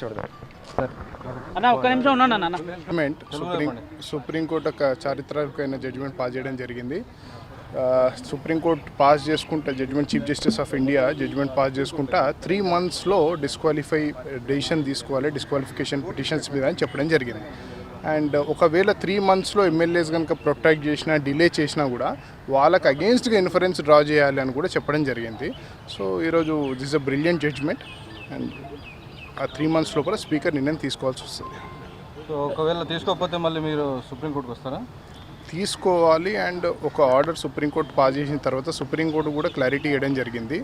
చూడదాం అన్న ఒక్క నిమిషం ఉన్నాను అన్న. జడ్జిమెంట్ సుప్రీం సుప్రీంకోర్టు ఒక చారిత్రాత్మకమైన జడ్జిమెంట్ పాస్ చేయడం జరిగింది. సుప్రీంకోర్టు పాస్ చేసుకుంటా judgement chief justice of India judgement pass చేసుకుంటా త్రీ మంత్స్లో డిస్క్వాలిఫై డెసిషన్ తీసుకోవాలి డిస్క్వాలిఫికేషన్ పిటిషన్స్ మీద అని చెప్పడం జరిగింది. అండ్ eh, ఒకవేళ త్రీ మంత్స్లో ఎమ్మెల్యేస్ కనుక ప్రొటెక్ట్ చేసినా డిలే చేసినా కూడా వాళ్ళకి అగేన్స్ట్గా ఇన్ఫరెన్స్ డ్రా చేయాలి అని కూడా చెప్పడం జరిగింది. సో ఈరోజు this uh brilliant judgement and uh three months లోపల స్పీకర్ నిర్ణయం తీసుకోవాల్సి వస్తుంది. సో ఒకవేళ తీసుకోకపోతే మళ్ళీ మీరు సుప్రీంకోర్టుకి వస్తారా? తీసుకోవాలి అండ్ ఒక ఆర్డర్ సుప్రీంకోర్టు పాస్ చేసిన తర్వాత సుప్రీంకోర్టు కూడా క్లారిటీ ఇవ్వడం జరిగింది.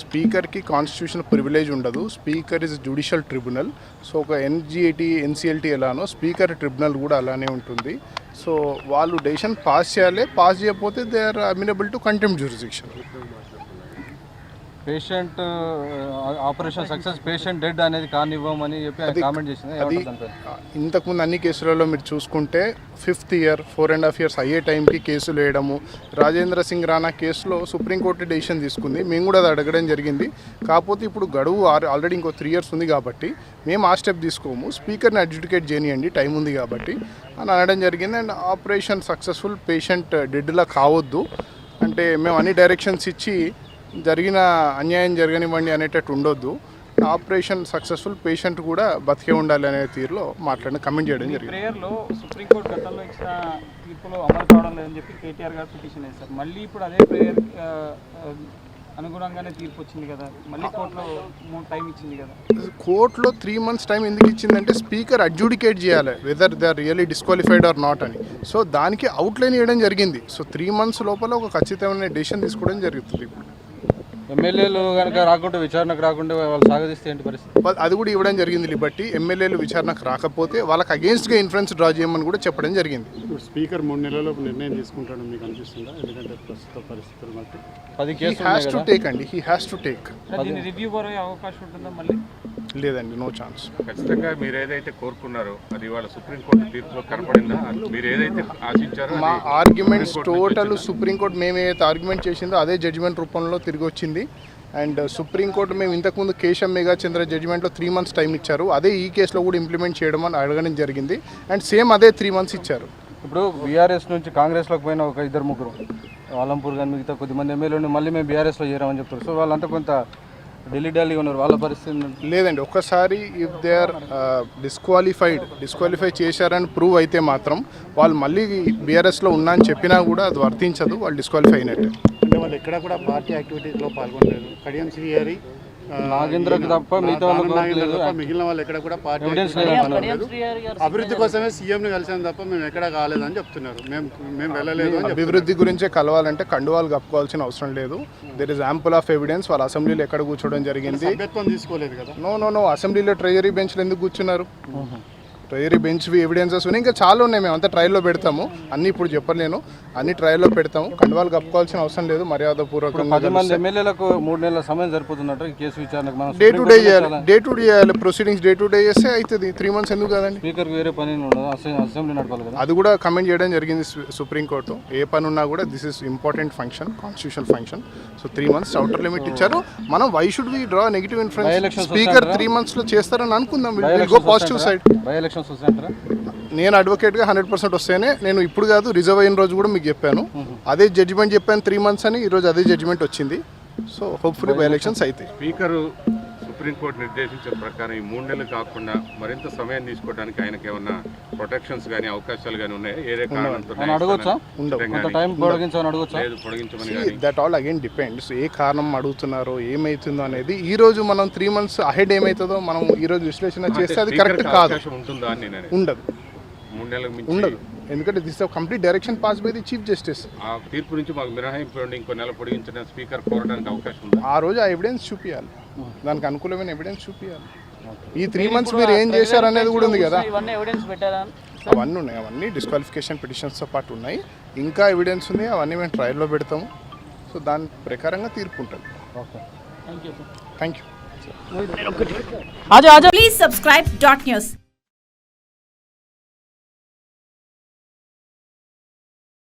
స్పీకర్కి కాన్స్టిట్యూషన్ ప్రివిలేజ్ ఉండదు. Speaker is judicial tribunal so ఒక ఎన్జిఐటి ఎన్సిఎల్టీ ఎలానో స్పీకర్ ట్రిబ్యునల్ కూడా అలానే ఉంటుంది. సో వాళ్ళు డెసిషన్ పాస్ చేయాలి. పాస్ చేయకపోతే they are amenable to contempt jurisdiction patient operation success patient dead అనేది కానివ్వమని చెప్పి ఆయన కామెంట్ చేసింది. అది ఇంతకుముందు అన్ని కేసులలో మీరు చూసుకుంటే fifth year four and half years అయ్యే టైంకి కేసులు వేయడము రాజేంద్ర సింగ్ రాణా కేసులో సుప్రీంకోర్టు డెసిషన్ తీసుకుంది. మేము కూడా అది అడగడం జరిగింది. కాకపోతే ఇప్పుడు గడువు ఆల్రెడీ ఇంకో త్రీ ఇయర్స్ ఉంది కాబట్టి మేము ఆ స్టెప్ తీసుకోము. స్పీకర్ని అడ్జుడికేట్ చేయనియండి టైం ఉంది కాబట్టి అని అనడం జరిగింది. అండ్ ఆపరేషన్ సక్సెస్ఫుల్ పేషెంట్ డెడ్లా కావద్దు. అంటే మేము అన్ని డైరెక్షన్స్ ఇచ్చి జరిగిన అన్యాయం జరగనివ్వండి అనేటట్టు ఉండొద్దు. ఆపరేషన్ సక్సెస్ఫుల్ పేషెంట్ కూడా బతికే ఉండాలి అనే తీరులో మాట్లాడిన కమెంట్ చేయడం జరిగింది. ప్రేయర్లో సుప్రీంకోర్టు గతంలో ఇచ్చిన తీర్పులో అమలు కావడం లేదని చెప్పి కేటీఆర్ గారు పిటిషన్ వేశారు. మళ్ళీ ఇప్పుడు అదే ప్రేయర్ అనుగుణంగానే తీర్పు వచ్చింది కదా. మళ్ళీ కోర్టులో మూడు టైం ఇచ్చింది కదా. కోర్టులో త్రీ మంత్స్ టైం ఎందుకు ఇచ్చిందంటే స్పీకర్ అడ్జుడికేట్ చేయాలి whether they are really disqualified or not అని. సో దానికి అవుట్లైన్ ఇవ్వడం జరిగింది. సో త్రీ మంత్స్ లోపల ఒక ఖచ్చితమైన డెసిషన్ తీసుకోవడం జరుగుతుంది. ఇప్పుడు ఎమ్మెల్యేలు కనుక రాకుంటే విచారణకు రాకుంటే వాళ్ళు సాగదీస్తే ఏంటి పరిస్థితి? అది కూడా ఇవ్వడం జరిగింది లిబట్టి ఎమ్మెల్యేలు విచారణకు రాకపోతే వాళ్ళకి అగేన్స్ట్గా ఇన్ఫ్లుయెన్స్ డ్రా చేయమని కూడా చెప్పడం జరిగింది. ఇప్పుడు స్పీకర్ మూడు నెలల్లో నిర్ణయం తీసుకుంటాడని మీకు అనిపిస్తుందా? ఎందుకంటే ప్రస్తుత పరిస్థితులు బట్టి. పది హ్యాస్ టు టేక్ అండి. He has to take review అవకాశం ఉంటుందా మళ్ళీ? లేదండి నో ఛాన్స్ ఖచ్చితంగా మీరు ఏదైతే కోరుకున్నారో అది ఇవాళ సుప్రీంకోర్టు తీర్పులో కనపడిందా? మీరు ఏదైతే ఆశించారో మా ఆర్గ్యుమెంట్స్ టోటల్? సుప్రీంకోర్టు మేము ఏదైతే ఆర్గ్యుమెంట్ చేసిందో అదే జడ్జిమెంట్ రూపంలో తిరిగి వచ్చింది అండ్ సుప్రీంకోర్టు మేము ఇంతకుముందు కేశం మేఘా చంద్ర జడ్జిమెంట్లో త్రీ మంత్స్ టైం ఇచ్చారు. అదే ఈ కేసులో కూడా ఇంప్లిమెంట్ చేయడం అని అడగడం జరిగింది. అండ్ సేమ్ అదే త్రీ మంత్స్ ఇచ్చారు. ఇప్పుడు బీఆర్ఎస్ నుంచి కాంగ్రెస్లోకి పోయిన ఒక ఇద్దరు ముగ్గురు ఆలంపూర్ కానీ మిగతా కొద్దిమంది ఎమ్మెల్యేలు మళ్ళీ మేము బీఆర్ఎస్లో చేరామని చెప్తారు సో వాళ్ళంతా కొంత ఢిల్లీ ఢిల్లీ ఉన్నారు వాళ్ళ పరిస్థితి? లేదండి ఒక్కసారి if they are disqualified disqualify చేశారని ప్రూవ్ అయితే మాత్రం వాళ్ళు మళ్ళీ బీఆర్ఎస్లో ఉన్నా అని చెప్పినా కూడా అది వర్తించదు వాళ్ళు డిస్క్వాలిఫై అయినట్టే అంటే వాళ్ళు ఎక్కడ కూడా పార్టీ యాక్టివిటీస్లో పాల్గొనలేదు కడియం శ్రీహరి నాగేంద్రకి తప్ప మిగతా వాళ్ళకి మిగిలిన వాళ్ళు ఎక్కడ కూడా పార్టీ. అభివృద్ధి కోసమే సీఎంని కలిసాం తప్ప మేము ఎక్కడ కాలేదని చెప్తున్నారు. మేము మేము వెళ్ళలేదు. అభివృద్ధి గురించే కలవాలంటే కండువాలు కప్పుకోవాల్సిన అవసరం లేదు. There is ample of evidence వాళ్ళ అసెంబ్లీలో ఎక్కడ కూర్చోవడం జరిగింది. తీసుకోలేదు కదా. నో నో నో అసెంబ్లీలో ట్రెజరీ బెంచ్లు ఎందుకు కూర్చున్నారు? ట్రెజరీ బెంచ్వి ఎవిడెన్సెస్ ఉన్నాయి. ఇంకా చాలా ఉన్నాయి. మేము అంతా ట్రయల్లో పెడతాము. అన్ని ఇప్పుడు చెప్పలేను. అన్ని ట్రయల్లో పెడతాము. కండువాలు కప్పుకోవాల్సిన అవసరం లేదు. మర్యాదపూర్వకంగా పది మంది ఎమ్మెల్యేలకు మూడు నెలల సమయం సరిపోతున్నట్టు ఈ కేసు విచారణకు మనం డే టు డే చేయాలి. డే టు డే చేయాలి. ప్రొసీడింగ్స్ డే టు డే చేస్తే అవుతుంది త్రీ మంత్స్ ఎందుకు కదండి? స్పీకర్కి వేరే పని అసెంబ్లీ నడపాలి అది కూడా కమెంట్ చేయడం జరిగింది సుప్రీంకోర్టు. ఏ పని ఉన్నా కూడా this is important function constitution function so three months outer limit ఇచ్చారు. మనం why should we draw negative influence speaker? Three మంత్స్లో చేస్తారని అనుకుందాం. Go positive side? By elections వస్తాయంటారా నేను అడ్వకేట్గా హండ్రెడ్ పర్సెంట్ వస్తేనే నేను ఇప్పుడు కాదు రిజర్వ్ అయిన రోజు కూడా మీకు చెప్పాను. అదే జడ్జిమెంట్ చెప్పాను త్రీ మంత్స్ అని ఈరోజు అదే జడ్జిమెంట్ వచ్చింది. సో హోప్ఫుల్లీ బై ఎలక్షన్స్ అవుతాయి స్పీకరు సుప్రీంకోర్టు నిర్దేశించిన ప్రకారం ఈ మూడు నెలలు కాకుండా మరింత సమయం తీసుకోవడానికి ఆయనకి ఏమన్నా ప్రొటెక్షన్స్ కానీ అవకాశాలు కానీ ఉన్నాయి? ఏదే కారణంతో లేదు పొడిగించమని దట్ ఆల్ అగైన్ డిపెండ్స్ ఏ కారణం అడుగుతున్నారో ఏమవుతుందో అనేది ఈ రోజు మనం త్రీ మంత్స్ అహెడ్ ఏమవుతుందో మనం ఈ రోజు విశ్లేషణ చేస్తే అది కరెక్ట్ కాదు. ఉంటుందా అని నేను. ఉండదు. మూడు నెలలకు ఉండదు. ఎందుకంటే this complete direction pass by the chief justice ఆ తీర్పు నుంచి మాకు మినహాయింపు ఇంకో నెల పొడిగించిన స్పీకర్ కోరడానికి అవకాశం ఉందా? ఆ రోజు ఆ ఎవిడెన్స్ చూపించాలి దానికి అనుకూలమైన ఎవిడెన్స్ చూపించాలి ఈ త్రీ మంత్స్ మీరు ఏం చేశారు అనేది కూడా ఉంది కదా. ఇవన్నీ ఎవిడెన్స్ పెట్టారా? అవన్నీ ఉన్నాయి అవన్నీ డిస్క్వాలిఫికేషన్ పిటిషన్స్తో పాటు ఉన్నాయి. ఇంకా ఎవిడెన్స్ ఉంది అవన్నీ మేము ట్రయల్లో పెడతాము. సో దాని ప్రకారంగా తీర్పు ఉంటుంది. Okay thank you sir thank you Please subscribe dot news.